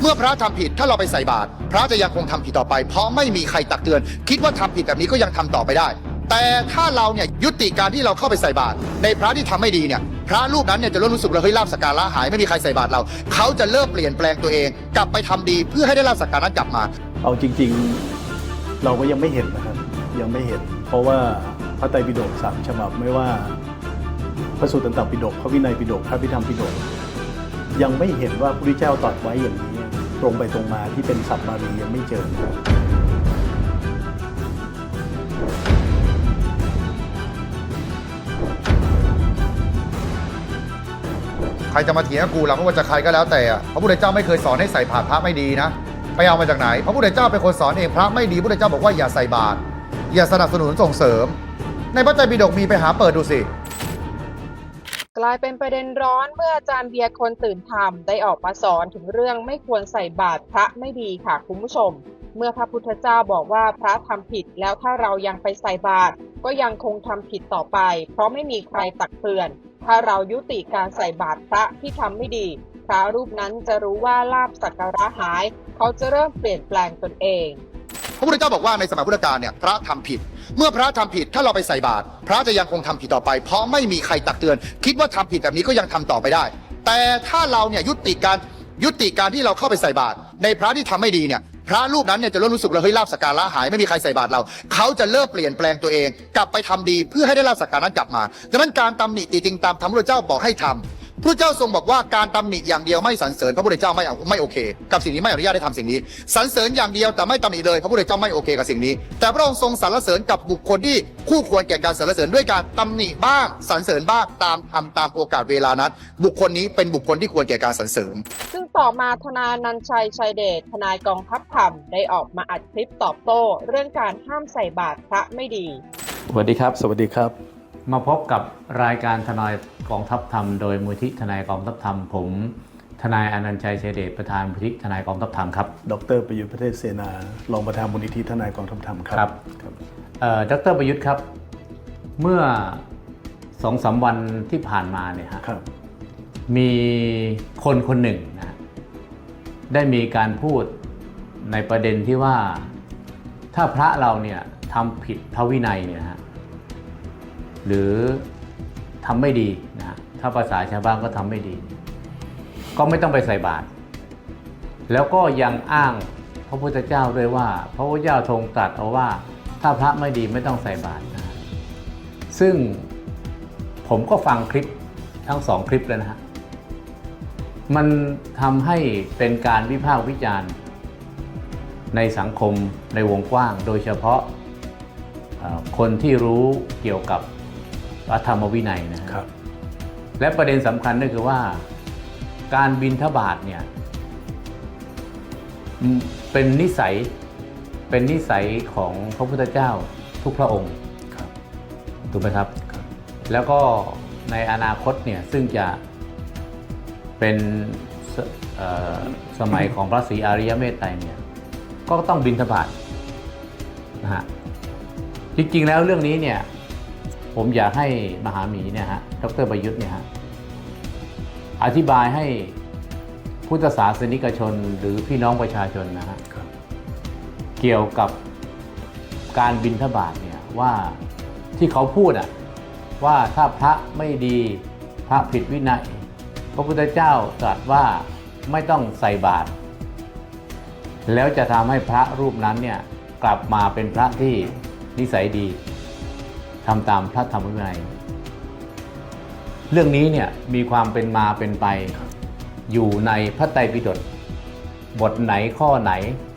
เมื่อพระทำผิดถ้าเราไปใส่บาตรพระจะยังคงทำผิดต่อไป เพราะไม่มีใครตักเตือน คิดว่าทำผิดแบบนี้ก็ยังทำต่อไปได้ แต่ถ้าเราเนี่ยยุติการที่เราเข้าไปใส่บาตรในพระที่ทำไม่ดีเนี่ยพระรูปนั้นเนี่ยจะเริ่มรู้สึกเลยเฮ้ยลาบสักการะหายไม่มีใครใส่บาตรเรา เขาจะเริ่มเปลี่ยนแปลงตัวเอง กลับไปทำดีเพื่อให้ได้ลาบสักการะกลับมา เอาจริง ๆ เราก็ยังไม่เห็นนะครับยังไม่เห็น เพราะว่าพระไตรปิฎกสามฉบับไม่ว่า พระสูตรตันตปิฎกพระวินัยปิฎกพระพิธรรมปิฎกยังไม่เห็นว่าพระพุทธเจ้าตรัสไว้อย่างนี้ ตรงไปตรงมาที่เป็นสัพมารียังไม่เจอนะครับใครจะมาเถียงกับกูล่ะไม่ว่าจะใครก็แล้วแต่อะพระพุทธเจ้าไม่เคยสอนให้ใส่บาตรพระไม่ดีนะ ไปเอามาจากไหน พระพุทธเจ้าเป็นคนสอนเองพระไม่ดีพระพุทธเจ้าบอกว่าอย่าใส่บาตรอย่าสนับสนุนส่งเสริม ในพระไตรปิฎกมีไปหาเปิดดูสิ กลายเป็นประเด็นร้อนเมื่ออาจารย์เบียร์คนตื่นธรรมได้ออกมาสอนถึงเรื่องไม่ควรใส่บาตรพระไม่ดีค่ะคุณผู้ชม เมื่อพระพุทธเจ้าบอกว่าพระทำผิดแล้วถ้าเรายังไปใส่บาตรก็ยังคงทำผิดต่อไป เพราะไม่มีใครตักเตือน ถ้าเรายุติการใส่บาตรพระที่ทำไม่ดี พระรูปนั้นจะรู้ว่าลาบสักการะหาย เขาจะเริ่มเปลี่ยนแปลงตนเอง พระพุทธเจ้าบอกว่าในสมัยพุทธกาลเนี่ยพระทำผิด เมื่อพระทำผิดถ้าเราไปใส่บาตรพระจะยังคงทำผิดต่อไป เพราะไม่มีใครตักเตือน คิดว่าทำผิดแบบนี้ก็ยังทำต่อไปได้ แต่ถ้าเราเนี่ยยุติการยุติการที่เราเข้าไปใส่บาตรในพระที่ทำไม่ดีเนี่ยพระรูปนั้นเนี่ยจะเริ่มรู้สึกเลยเฮ้ยลาบสักการะหายไม่มีใครใส่บาตรเรา เขาจะเริ่มเปลี่ยนแปลงตัวเอง กลับไปทำดีเพื่อให้ได้ลาบสักการะกลับมาดังนั้นการตำหนิติติงตามธรรมพระเจ้าบอกให้ทำ พระเจ้าทรงบอกว่าการตำหนิอย่างเดียวไม่สรรเสริญพระพุทธเจ้าไม่เอาไม่โอเค กับสิ่งนี้ไม่อนุญาตให้ทำสิ่งนี้สรรเสริญอย่างเดียวแต่ไม่ตำหนิเลยพระพุทธเจ้าไม่โอเคกับสิ่งนี้ แต่พระองค์ทรงสรรเสริญกับบุคคลที่คู่ควรแก่การสรรเสริญด้วยการตำหนิบ้างสรรเสริญบ้างตามทำตามโอกาสเวลานั้น บุคคลนี้เป็นบุคคลที่ควรแก่การสรรเสริญ ซึ่งต่อมาทนายนันชัยชัยเดชทนายกองทัพธรรมได้ออกมาอัดคลิปตอบโต้ เรื่องการห้ามใส่บาตรพระไม่ดีสวัสดีครับ สวัสดีครับ มาพบกับรายการทนายกองทัพธรรมโดยมูลที่ทนายกองทัพธรรม ผมทนายอนันต์ชัยเฉยเดชประธานมูลที่ทนายกองทัพธรรมครับดรประยุทธ์ประเทศเสนารองประธานมูลนิธิทนายกองทัพธรรมครับครับครับเอ่อดรประยุทธ์ครับ เมื่อสองสามวันที่ผ่านมาเนี่ยฮะครับมีคนคนหนึ่งนะได้มีการพูดในประเด็นที่ว่าถ้าพระเราเนี่ยทำผิดพระวินัยเนี่ยฮะ หรือทำไม่ดีนะถ้าภาษาชาวบ้านก็ทำไม่ดี ก็ไม่ต้องไปใส่บาตรแล้วก็ยังอ้างพระพุทธเจ้าด้วยว่า พระพุทธเจ้าทรงตรัสเอาว่า ถ้าพระไม่ดีไม่ต้องใส่บาตรนะซึ่งผมก็ฟังคลิปทั้งสองคลิปเลยนะฮะมันทำให้เป็นการวิพากษ์วิจารณ์ในสังคมในวงกว้าง โดยเฉพาะคนที่รู้เกี่ยวกับ พระธรรมวินัยนะฮะครับ และประเด็นสำคัญก็คือว่า การบินทบาทเนี่ยอืมเป็นนิสัยเป็นนิสัยของพระพุทธเจ้าทุกพระองค์ครับถูกไหมครับครับแล้วก็ในอนาคตเนี่ยซึ่งจะเป็นสเอ่อสมัยของพระศรีอริยเมตไตรเนี่ยก็ต้องบินทบาทนะฮะจริงๆแล้วเรื่องนี้เนี่ย ผมอยากให้มหาหมีเนี่ยฮะ ดรประยุทธ์เนี่ยฮะ อธิบายให้พุทธศาสนิกชนหรือพี่น้องประชาชนนะฮะครับเกี่ยวกับการบินทบาทเนี่ยว่าที่เขาพูดอะว่าถ้าพระไม่ดีพระผิดวินัย พระพุทธเจ้าตรัสว่าไม่ต้องใส่บาตรแล้วจะทำให้พระรูปนั้นเนี่ยกลับมาเป็นพระที่นิสัยดี ทำตามพระธรรมวินัย เรื่องนี้เนี่ยมีความเป็นมาเป็นไป อยู่ในพระไตรปิฎกบทไหนข้อไหน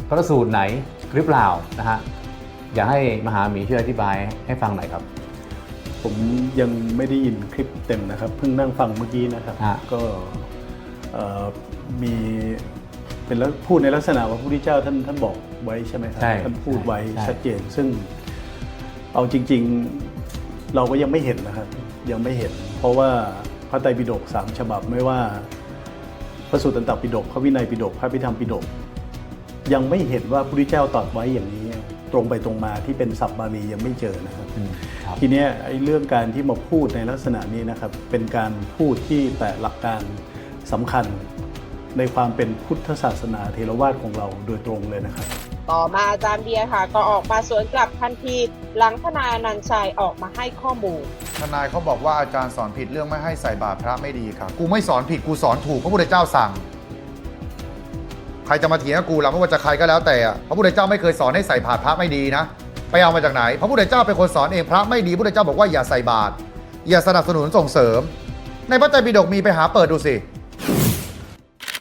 พระสูตรไหนหรือเปล่านะฮะอยากให้มหาหมีช่วยอธิบายให้ฟังหน่อยครับ ผมยังไม่ได้ยินคลิปเต็มนะครับ เพิ่งนั่งฟังเมื่อกี้นะครับ ฮะ ก็เอ่อมีเป็นแล้วพูดในลักษณะว่าพระพุทธเจ้าท่านท่านบอกไว้ใช่ไหมครับใช่ท่านพูดไว้ใช่ ชัดเจนซึ่งเอาจริง ๆ เราก็ยังไม่เห็นนะครับยังไม่เห็น เพราะว่าพระไตรปิฎกสามฉบับไม่ว่า พระสูตรตันตปิฎกพระวินัยปิฎกพระพิธรรมปิฎกยังไม่เห็นว่าพระพุทธเจ้าตรัสไว้อย่างนี้ ตรงไปตรงมาที่เป็นสัพบาลียังไม่เจอนะครับอืมครับทีเนี้ยไอ้เรื่องการที่มาพูดในลักษณะนี้นะครับ เป็นการพูดที่แต่หลักการสำคัญ ในความเป็นพุทธศาสนาเทรวาสของเราโดยตรงเลยนะครับ ต่อมาอาจารย์เบียร์ค่ะก็ออกมาสวนกลับทันที หลังทนายอนันต์ชัยออกมาให้ข้อมูล ทนายเขาบอกว่าอาจารย์สอนผิดเรื่องไม่ให้ใส่บาตรพระไม่ดีครับกูไม่สอนผิดกูสอนถูกพระพุทธเจ้าสั่ง ใครจะมาเถียงกับกูล่ะไม่ว่าจะใครก็แล้วแต่อะพระพุทธเจ้าไม่เคยสอนให้ใส่บาตรพระไม่ดีนะ ไปเอามาจากไหน พระพุทธเจ้าเป็นคนสอนเองพระไม่ดีพระพุทธเจ้าบอกว่าอย่าใส่บาตรอย่าสนับสนุนส่งเสริม ในพระไตรปิฎกมีไปหาเปิดดูสิ